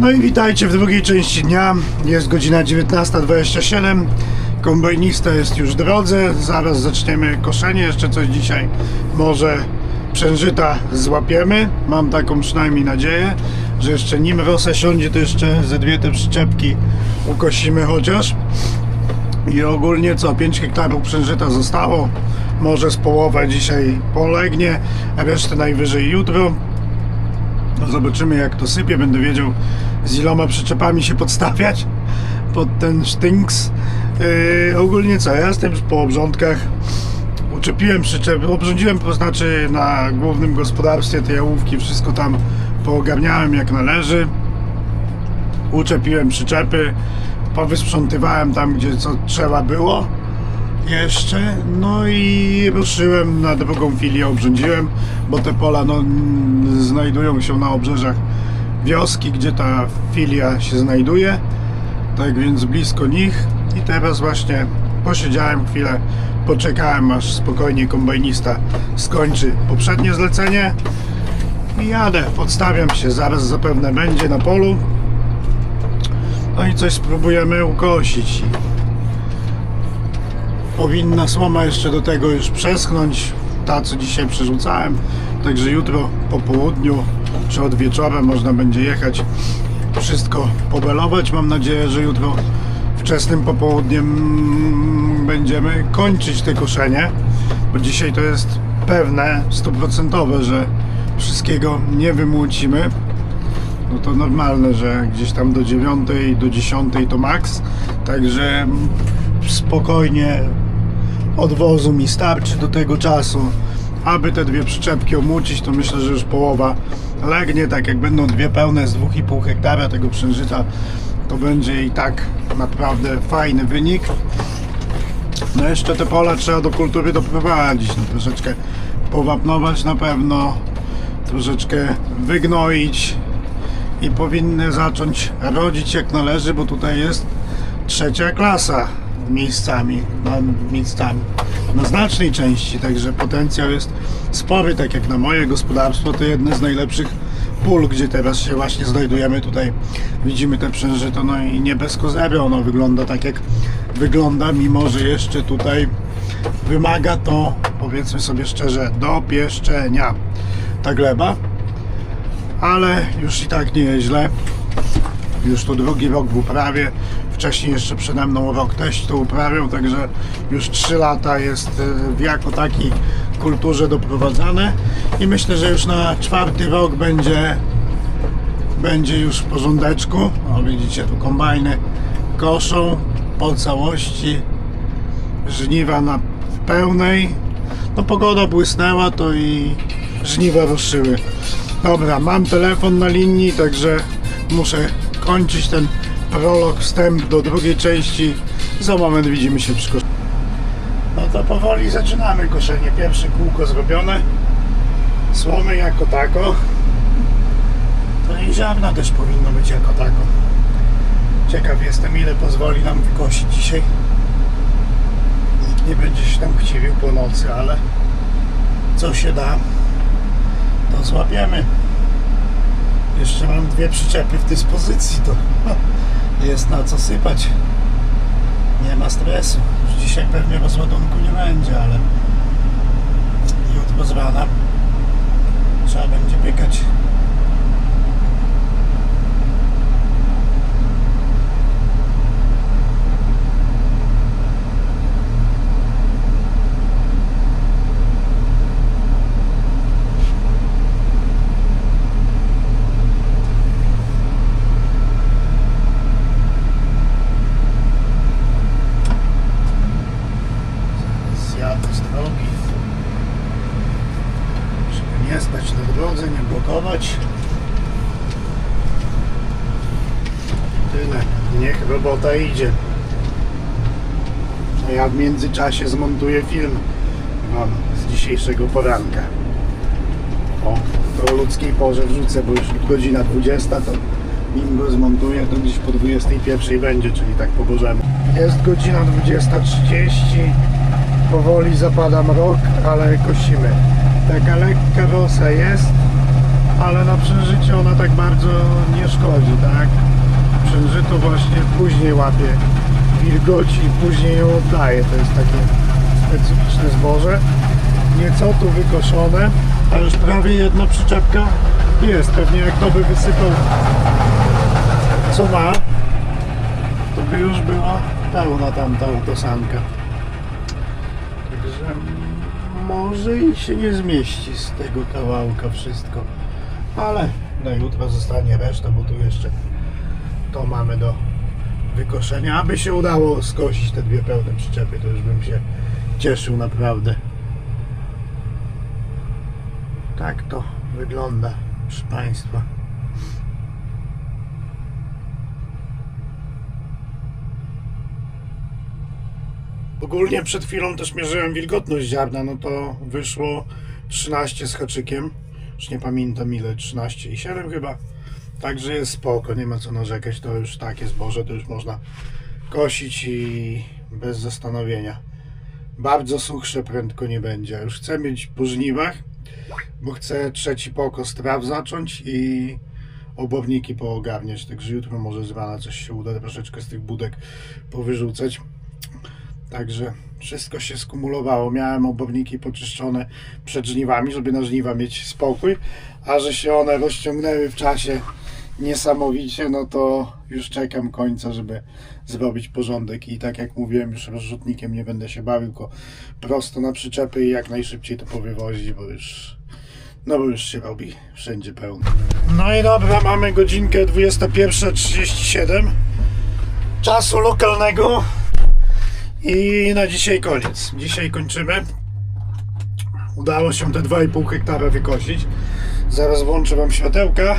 No i witajcie w drugiej części dnia. Jest godzina 19.27. Kombajnista jest już w drodze. Zaraz zaczniemy koszenie. Jeszcze coś dzisiaj może przężyta złapiemy. Mam taką przynajmniej nadzieję, że jeszcze nim rosa siądzie, to jeszcze ze dwie te przyczepki ukosimy chociaż. I ogólnie co, 5 hektarów przężyta zostało. Może z połowę dzisiaj polegnie, resztę najwyżej jutro. No zobaczymy jak to sypie, będę wiedział z iloma przyczepami się podstawiać pod ten sztynks. Yy, ogólnie co, ja jestem po obrządkach. Uczepiłem przyczep, obrządziłem, to znaczy na głównym gospodarstwie te jałówki, wszystko tam poogarniałem jak należy. Uczepiłem przyczepy, powysprzątywałem tam, gdzie co trzeba było jeszcze, no i ruszyłem na drugą filię, obrządziłem, bo te pola no, znajdują się na obrzeżach wioski, gdzie ta filia się znajduje, tak więc blisko nich. I teraz właśnie posiedziałem chwilę, poczekałem aż spokojnie kombajnista skończy poprzednie zlecenie. I jadę, podstawiam się, zaraz zapewne będzie na polu. No i coś spróbujemy ukosić powinna słoma jeszcze do tego już przeschnąć, ta co dzisiaj przerzucałem, także jutro po południu czy od wieczora można będzie jechać wszystko pobelować. Mam nadzieję, że jutro wczesnym popołudniem mm, będziemy kończyć te koszenie, bo dzisiaj to jest pewne, stuprocentowe, że wszystkiego nie wymłócimy. No to normalne, że gdzieś tam do 9, do 10 to maks, także spokojnie odwozu mi starczy do tego czasu. Aby te dwie przyczepki omucić, to myślę, że już połowa legnie. Tak jak będą dwie pełne z 2,5 hektara tego przężyta, to będzie i tak naprawdę fajny wynik. No jeszcze te pola trzeba do kultury doprowadzić, no troszeczkę powapnować na pewno, troszeczkę wygnoić i powinny zacząć rodzić jak należy, bo tutaj jest trzecia klasa miejscami, no, miejscami na znacznej części, także potencjał jest spory, tak jak na moje gospodarstwo, to jedne z najlepszych pól, gdzie teraz się właśnie znajdujemy, tutaj widzimy te przężyto, no i nie bez kozery. Ono wygląda tak jak wygląda, mimo że jeszcze tutaj wymaga to, powiedzmy sobie szczerze, dopieszczenia. Ta gleba, ale już i tak nie jest źle, już to drugi rok w uprawie, wcześniej jeszcze przede mną rok też to uprawiał, także już 3 lata jest e, w jako takiej kulturze doprowadzane i myślę, że już na czwarty rok będzie będzie już w porządeczku. O, widzicie, tu kombajny koszą po całości żniwa na pełnej. No pogoda błysnęła, to i żniwa ruszyły. Dobra, mam telefon na linii, także muszę kończyć ten prolog, wstęp do drugiej części. Za moment widzimy się przy koszeniu. No to powoli zaczynamy koszenie. Pierwsze kółko zrobione. Słomy jako tako. To i ziarna też powinno być jako tako. Ciekaw jestem ile pozwoli nam wykosić dzisiaj. Nikt nie będzie się tam chciwił po nocy, ale co się da, to złapiemy. Jeszcze mam dwie przyczepy w dyspozycji, to jest na co sypać. Nie ma stresu. Już dzisiaj pewnie rozładunku nie będzie, ale jutro z rana trzeba będzie biegać. Zjadę z drogi. Żeby nie stać na drodze, nie blokować. Tyle. Niech robota idzie. A ja w międzyczasie zmontuję film wam z dzisiejszego poranka. O, to o ludzkiej porze wrzucę, bo już godzina 20, to nim go zmontuję, to gdzieś po 21 będzie, czyli tak po bożemu. Jest godzina 20.30 powoli zapada mrok, ale kosimy. Taka lekka rosa jest, ale na przężycie ona tak bardzo nie szkodzi, tak? Przężyto właśnie później łapie wilgoć i później ją oddaje. To jest takie specyficzne zboże. Nieco tu wykoszone, a już prawie jedna przyczepka jest. Pewnie jak to by wysypał co ma, to by już była pełna tamta autosanka. Także może i się nie zmieści z tego kawałka wszystko. Ale na jutro zostanie reszta, bo tu jeszcze to mamy do wykoszenia. Aby się udało skosić te dwie pełne przyczepy, to już bym się cieszył naprawdę. Tak to wygląda, proszę Państwa. Ogólnie przed chwilą też mierzyłem wilgotność ziarna, no to wyszło 13 z haczykiem. Już nie pamiętam ile, 13 i 7 chyba. Także jest spoko, nie ma co narzekać, to już takie zboże, to już można kosić i bez zastanowienia. Bardzo suchsze prędko nie będzie. Już chcę mieć po żniwach, bo chcę trzeci pokos traw zacząć i oborniki poogarniać, także jutro może z rana coś się uda troszeczkę z tych budek powyrzucać. Także wszystko się skumulowało. Miałem oborniki poczyszczone przed żniwami, żeby na żniwa mieć spokój, a że się one rozciągnęły w czasie niesamowicie, no to już czekam końca, żeby zrobić porządek i tak jak mówiłem, już rozrzutnikiem nie będę się bawił, tylko prosto na przyczepy i jak najszybciej to powywozić, bo już no bo już się robi wszędzie pełno. No i dobra, mamy godzinkę 21.37 czasu lokalnego i na dzisiaj koniec. Dzisiaj kończymy. Udało się te 2,5 hektara wykosić. Zaraz włączę Wam światełka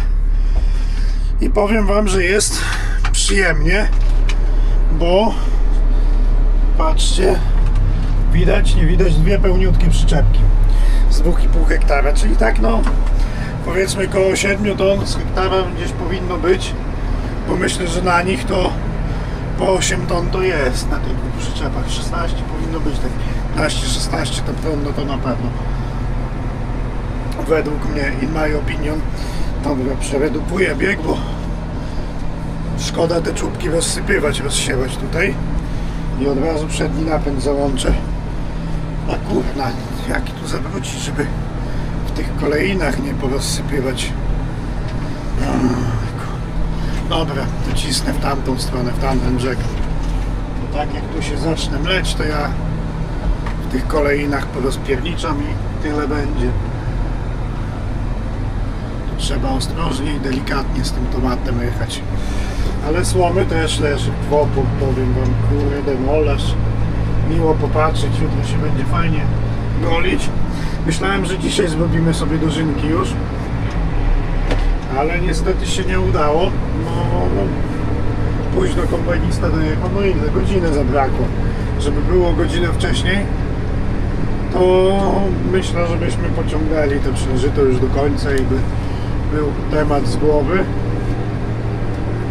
i powiem Wam, że jest przyjemnie, bo patrzcie, widać, nie widać dwie pełniutkie przyczepki z 2,5 hektara, czyli tak no powiedzmy koło 7 ton z hektara gdzieś powinno być, bo myślę, że na nich to po 8 ton to jest na tych dwóch przyczepach. 16 powinno być, tak 15-16 to ton, no to na pewno. Według mnie, in my opinion, dobra, przeredukuję bieg, bo szkoda te czubki rozsypywać, rozsiewać tutaj i od razu przedni napęd załączę. A kurna, jaki tu zawrócić, żeby w tych kolejnach nie porozsypywać. Dobra, to cisnę w tamtą stronę, w tamten brzeg. Bo tak jak tu się zacznę mleć, to ja w tych kolejnach porozpierniczam i tyle będzie. Trzeba ostrożnie i delikatnie z tym tomatem jechać. Ale słomy też leży w powiem wam, kurde, molarz. Miło popatrzeć, jutro się będzie fajnie golić. Myślałem, że dzisiaj zrobimy sobie dożynki już ale niestety się nie udało. No, no późno kombajnista dojechał, no ile godziny zabrakło. Żeby było godzinę wcześniej, to myślę, że byśmy pociągnęli to przeżyto już do końca i by był temat z głowy.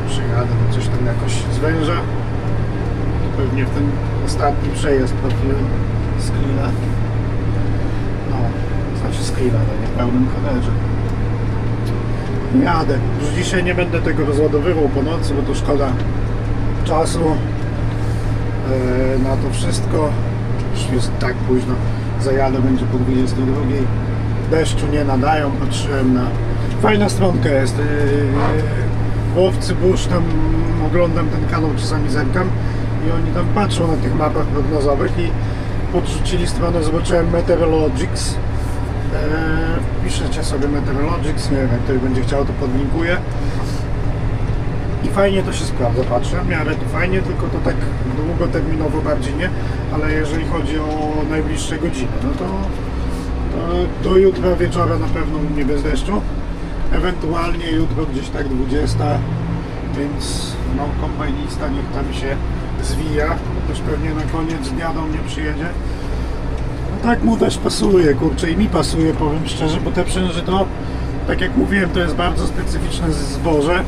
Przyjadę, bo coś tam jakoś zwęża. Pewnie w ten ostatni przejazd trafiłem z Klina. No, znaczy z Klina, no nie w pełnym kaderze. Jadę. Już dzisiaj nie będę tego rozładowywał po nocy, bo to szkoda czasu e, na to wszystko. Już jest tak późno. Zajadę będzie po 22. Deszczu nie nadają. Patrzyłem na... Fajna stronka jest. Yy, Łowcy Burz, tam oglądam ten kanał, czasami zerkam i oni tam patrzą na tych mapach prognozowych i podrzucili stronę, zobaczyłem Meteorologics piszecie sobie Meteorologics, nie wiem, jak ktoś będzie chciał, to podlinkuję. I fajnie to się sprawdza, patrzę, w miarę to fajnie, tylko to tak długoterminowo bardziej nie, ale jeżeli chodzi o najbliższe godziny, no to, to do jutra wieczora na pewno nie bez deszczu, ewentualnie jutro gdzieś tak 20, więc no kombajnista niech tam się zwija, też pewnie na koniec dnia do mnie przyjedzie. Tak mu też pasuje, kurczę, i mi pasuje, powiem szczerze, bo te przęży to, tak jak mówiłem, to jest bardzo specyficzne zboże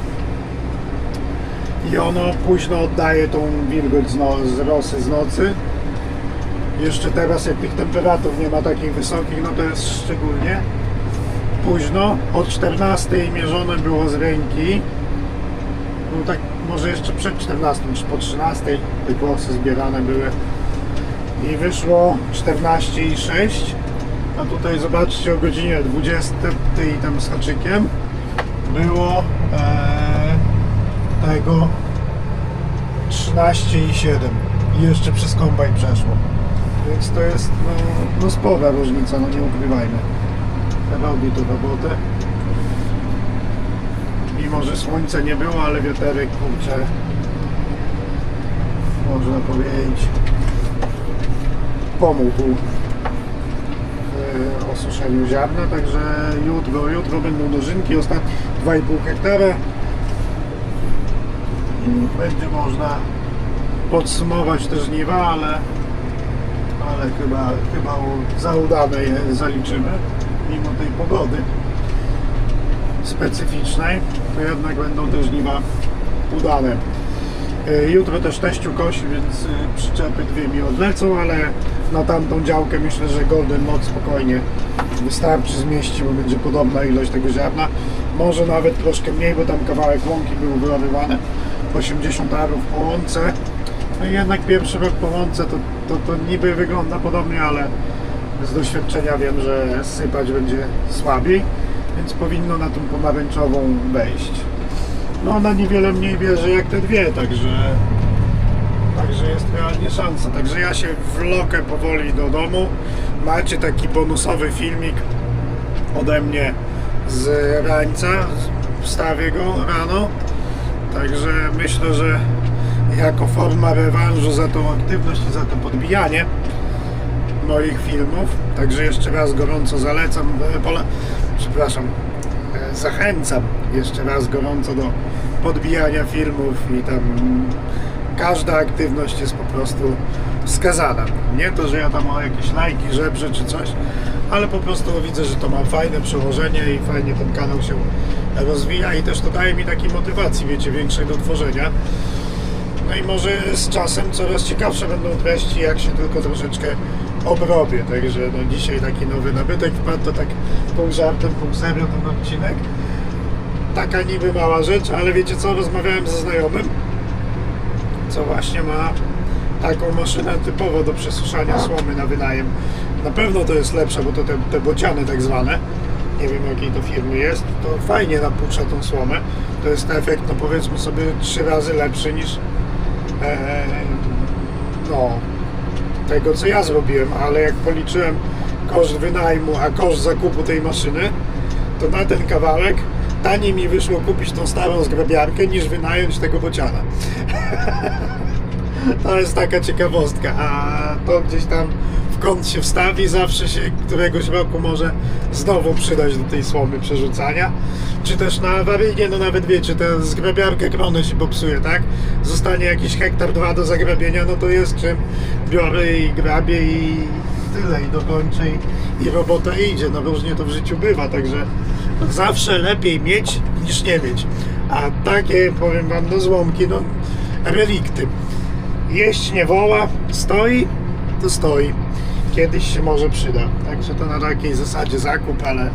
i ono późno oddaje tą wilgoć z, no, z rosy z nocy. Jeszcze teraz, jak tych temperatur nie ma takich wysokich, no to jest szczególnie. późno, od 14 mierzone było z ręki. No tak może jeszcze przed 14 czy po 13 te głosy zbierane były. I wyszło 14,6. A tutaj zobaczcie o godzinie 20 i tam z haczykiem było e, tego 13,7 i jeszcze przez kombaj przeszło. Więc to jest no, no spora różnica, no nie ukrywajmy. Robi to robotę. Mimo, że słońca nie było, ale wiaterek kurczę można powiedzieć pomógł w osuszeniu ziarna, także jutro, jutro będą dożynki, ostatnie 2,5 hektara i będzie można podsumować te żniwa, ale ale chyba, chyba za udane je zaliczymy mimo tej pogody specyficznej, to jednak będą te żniwa udane. E, Jutro też teściu kosi, więc y, przyczepy dwie mi odlecą, ale na tamtą działkę myślę, że Golden Mod spokojnie wystarczy zmieści, bo będzie podobna ilość tego ziarna. Może nawet troszkę mniej, bo tam kawałek łąki był wyrobywany 80 arów po łące. No i jednak pierwszy rok po łące to, to, to niby wygląda podobnie, ale z doświadczenia wiem, że sypać będzie słabiej, więc powinno na tą pomarańczową wejść. No ona niewiele mniej bierze jak te dwie, także Także jest realnie szansa. Także ja się wlokę powoli do domu. Macie taki bonusowy filmik ode mnie z rańca. Wstawię go rano. Także myślę, że jako forma rewanżu za tą aktywność i za to podbijanie moich filmów. Także jeszcze raz gorąco zalecam, e, pole, przepraszam, e, zachęcam jeszcze raz gorąco do podbijania filmów i tam każda aktywność jest po prostu wskazana. Nie to, że ja tam o jakieś lajki żebrzę czy coś, ale po prostu widzę, że to ma fajne przełożenie i fajnie ten kanał się rozwija i też to daje mi takiej motywacji, wiecie, większej do tworzenia. No i może z czasem coraz ciekawsze będą treści, jak się tylko troszeczkę obrobię. Także no dzisiaj taki nowy nabytek wpadł, to tak pół żartem, pół serio ten odcinek. Taka niby mała rzecz, ale wiecie co, rozmawiałem ze znajomym, co właśnie ma taką maszynę typowo do przesuszania słomy na wynajem. Na pewno to jest lepsze, bo to te, te bociany tak zwane, nie wiem jakiej to firmy jest, to fajnie napuszcza tą słomę. To jest efekt, no powiedzmy sobie, trzy razy lepszy niż e, no, tego co ja zrobiłem, ale jak policzyłem koszt wynajmu, a koszt zakupu tej maszyny, to na ten kawałek taniej mi wyszło kupić tą starą zgrabiarkę niż wynająć tego bociana. To jest taka ciekawostka, a to gdzieś tam w kąt się wstawi, zawsze się któregoś roku może znowu przydać do tej słomy przerzucania. Czy też na awaryjnie, no nawet wiecie, tę zgrabiarkę kronę się popsuje, tak? Zostanie jakiś hektar, dwa do zagrabienia, no to jest czym biorę i grabię i tyle, i dokończę i, i robota idzie. No różnie to w życiu bywa, także zawsze lepiej mieć niż nie mieć. A takie, powiem wam, no złomki, no relikty. Jeść nie woła, stoi, to stoi. Kiedyś się może przyda. Także to na takiej zasadzie zakup, ale,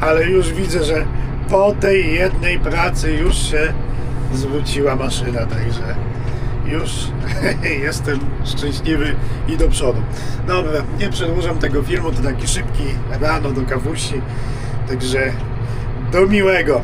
ale już widzę, że po tej jednej pracy już się zwróciła maszyna, także już jestem szczęśliwy i do przodu. Dobra, nie przedłużam tego filmu, to taki szybki rano do kawusi, także do miłego.